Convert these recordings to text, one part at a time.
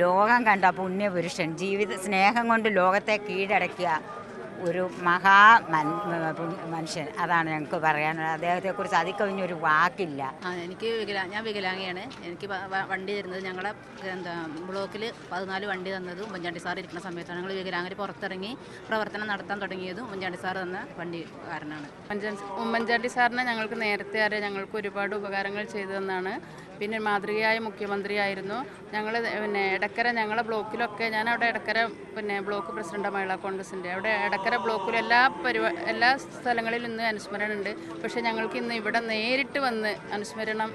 ലോകം കണ്ട പുണ്യപുരുഷൻ ജീവിത സ്നേഹം കൊണ്ട് ലോകത്തെ കീഴടക്കിയ ഒരു മഹാ മനുഷ്യൻ. അതാണ് ഞങ്ങൾക്ക് പറയാനുള്ളത്. അദ്ദേഹത്തെക്കുറിച്ച് അതിക്കവിഞ്ഞൊരു വാക്കില്ല. ആ എനിക്ക് വികലാ ഞാൻ വികലാംഗിയാണ്. എനിക്ക് വണ്ടി തരുന്നത് ഞങ്ങളെ എന്താ ബ്ലോക്കിൽ പതിനാല് വണ്ടി തന്നതും ഉമ്മൻചാണ്ടി സാർ ഇരിക്കുന്ന സമയത്താണ്. ഞങ്ങൾ വികലാംഗർ പുറത്തിറങ്ങി പ്രവർത്തനം നടത്താൻ തുടങ്ങിയതും ഉമ്മൻചാണ്ടി സാർ തന്ന വണ്ടി കാരനാണ് ഉമ്മൻചാണ്ടി ഉമ്മൻചാണ്ടി സാറിനെ ഞങ്ങൾക്ക് നേരത്തെ അറിയാം. ഞങ്ങൾക്ക് ഒരുപാട് ഉപകാരങ്ങൾ ചെയ്തു തന്നാണ്. പിന്നെ മാതൃകയായ മുഖ്യമന്ത്രിയായിരുന്നു. ഞങ്ങൾ പിന്നെ ഇടക്കര ഞങ്ങളെ ബ്ലോക്കിലൊക്കെ ഞാൻ അവിടെ ഇടക്കര പിന്നെ ബ്ലോക്ക് പ്രസിഡന്റ് മഹിളാ കോൺഗ്രസിന്റെ അവിടെ ഇടക്കര ബ്ലോക്കിൽ എല്ലാ പരിപാ എല്ലാ സ്ഥലങ്ങളിലും ഇന്ന് അനുസ്മരണം ഉണ്ട്. പക്ഷേ ഞങ്ങൾക്ക് ഇന്ന് ഇവിടെ നേരിട്ട് വന്ന് അനുസ്മരണം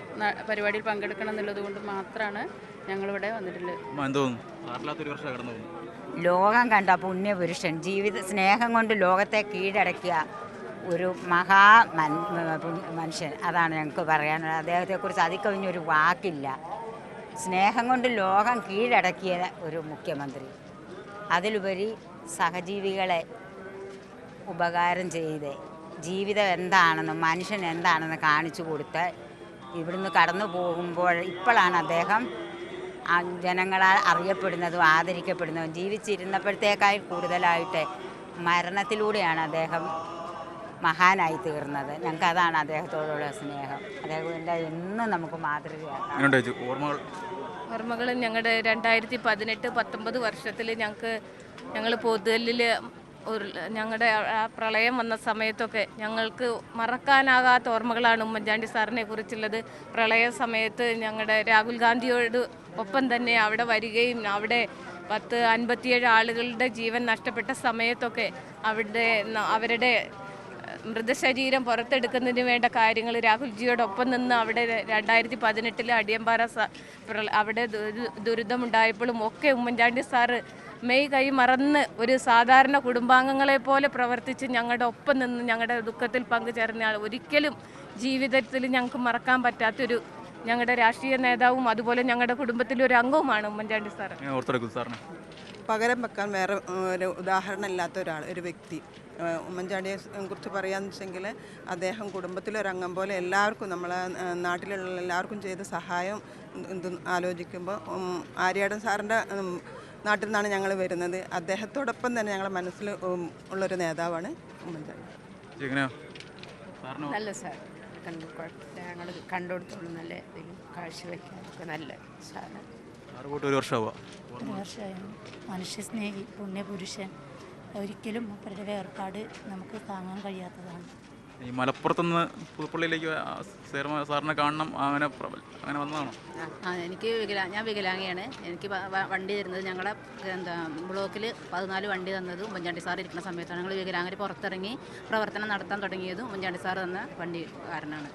പരിപാടിയിൽ പങ്കെടുക്കണം എന്നുള്ളത് കൊണ്ട് മാത്രമാണ് ഞങ്ങളിവിടെ വന്നിട്ടുള്ളത്. ലോകം കണ്ട പുണ്യപുരുഷൻ. ജീവിത സ്നേഹം കൊണ്ട് ലോകത്തെ കീഴടക്കിയ ഒരു മഹാ മനുഷ്യൻ. അതാണ് ഞങ്ങൾക്ക് പറയാനുള്ളത്. അദ്ദേഹത്തെക്കുറിച്ച് അതിക്കവിഞ്ഞൊരു വാക്കില്ല. സ്നേഹം കൊണ്ട് ലോകം കീഴടക്കിയ ഒരു മുഖ്യമന്ത്രി. അതിലുപരി സഹജീവികളെ ഉപകാരം ചെയ്ത് ജീവിതം എന്താണെന്ന് മനുഷ്യൻ എന്താണെന്ന് കാണിച്ചു കൊടുത്ത് ഇവിടുന്ന് കടന്നു പോകുമ്പോൾ ഇപ്പോഴാണ് അദ്ദേഹം ജനങ്ങളാൽ അറിയപ്പെടുന്നതും ആദരിക്കപ്പെടുന്നതും. ജീവിച്ചിരുന്നപ്പോഴത്തേക്കാൾ കൂടുതലായിട്ട് മരണത്തിലൂടെയാണ് അദ്ദേഹം മഹാനായി തീർന്നത്. ഞങ്ങൾക്ക് അതാണ് അദ്ദേഹത്തോടുള്ള സ്നേഹം. അദ്ദേഹത്തിന്റെ എന്നും നമുക്ക് മാതൃകയാണ് ഓർമ്മകൾ? ഓർമ്മകൾ ഞങ്ങളുടെ രണ്ടായിരത്തി പതിനെട്ട് പത്തൊമ്പത് വർഷത്തിൽ ഞങ്ങൾക്ക് ഞങ്ങൾ പൊതുവല്ലിൽ ഒരു ഞങ്ങളുടെ ആ- ആ പ്രളയം വന്ന സമയത്തൊക്കെ ഞങ്ങൾക്ക് മറക്കാനാകാത്ത ഓർമ്മകളാണ് ഉമ്മൻചാണ്ടി സാറിനെ കുറിച്ചുള്ളത്. പ്രളയ സമയത്ത് ഞങ്ങളുടെ രാഹുൽ ഗാന്ധിയോട് ഒപ്പം തന്നെ അവിടെ വരികയും അവിടെ പത്ത് അൻപത്തിയേഴ് ആളുകളുടെ ജീവൻ നഷ്ടപ്പെട്ട സമയത്തൊക്കെ അവിടെ അവരുടെ മൃതശരീരം പുറത്തെടുക്കുന്നതിന് വേണ്ട കാര്യങ്ങൾ രാഹുൽജിയോടൊപ്പം നിന്ന് അവിടെ രണ്ടായിരത്തി പതിനെട്ടിലെ അടിയമ്പാറ അവിടെ ദുരി- ദുരിതമുണ്ടായപ്പോഴും ഒക്കെ ഉമ്മൻചാണ്ടി സാറ് മെയ് കൈ മറന്ന് ഒരു സാധാരണ കുടുംബാംഗങ്ങളെ പോലെ പ്രവർത്തിച്ച് ഞങ്ങളുടെ ഒപ്പം നിന്ന് ഞങ്ങളുടെ ദുഃഖത്തിൽ പങ്കുചേർന്ന ആൾ ഒരിക്കലും ജീവിതത്തിൽ ഞങ്ങൾക്ക് മറക്കാൻ പറ്റാത്തൊരു ഞങ്ങളുടെ രാഷ്ട്രീയ നേതാവും അതുപോലെ ഞങ്ങളുടെ കുടുംബത്തിലെ ഒരു അംഗവുമാണ് ഉമ്മൻചാണ്ടി സാറ്. പകരം വെക്കാൻ വേറെ ഒരു ഉദാഹരണം ഇല്ലാത്ത ഒരാൾ ഒരു വ്യക്തി. ഉമ്മൻചാണ്ടിയെ കുറിച്ച് പറയാന്ന് വെച്ചെങ്കിൽ അദ്ദേഹം കുടുംബത്തിലൊരംഗം പോലെ എല്ലാവർക്കും നമ്മളെ നാട്ടിലുള്ള എല്ലാവർക്കും ചെയ്ത സഹായം ഇത് ആലോചിക്കുമ്പോൾ ആര്യാടൻ സാറിന്റെ നാട്ടിൽ നിന്നാണ് ഞങ്ങൾ വരുന്നത്. അദ്ദേഹത്തോടൊപ്പം തന്നെ ഞങ്ങളുടെ മനസ്സിൽ ഉള്ളൊരു നേതാവാണ് ഉമ്മൻചാണ്ടി. നല്ല സാർ. കണ്ടു ഞങ്ങൾ കണ്ടുകൊടുത്തോളൂ നല്ല കാഴ്ചവെക്കാനൊക്കെ നല്ല സാറ് ഒരു വർഷമാവുക മനുഷ്യസ്നേഹി പുണ്യപുരുഷൻ. ഒരിക്കലും മൂപ്പരുടെ വേർപാട് നമുക്ക് താങ്ങാൻ കഴിയാത്തതാണ്. ഈ മലപ്പുറത്തുനിന്ന് പുതുപ്പള്ളിയിലേക്ക് സാറിനെ കാണണം അങ്ങനെ അങ്ങനെ വന്നതാണോ? ആ എനിക്ക് വികലാ ഞാൻ വികലാംഗിയാണ്. എനിക്ക് വണ്ടി തരുന്നത് ഞങ്ങളെ എന്താ ബ്ലോക്കിൽ പതിനാല് വണ്ടി തന്നത് ഉമ്മൻചാണ്ടി സാർ ഇരിക്കുന്ന സമയത്താണ്. ഞങ്ങൾ വികലാംഗർ പുറത്തിറങ്ങി പ്രവർത്തനം നടത്താൻ തുടങ്ങിയതും ഉമ്മൻചാണ്ടി സാർ തന്ന വണ്ടി കാരനാണ്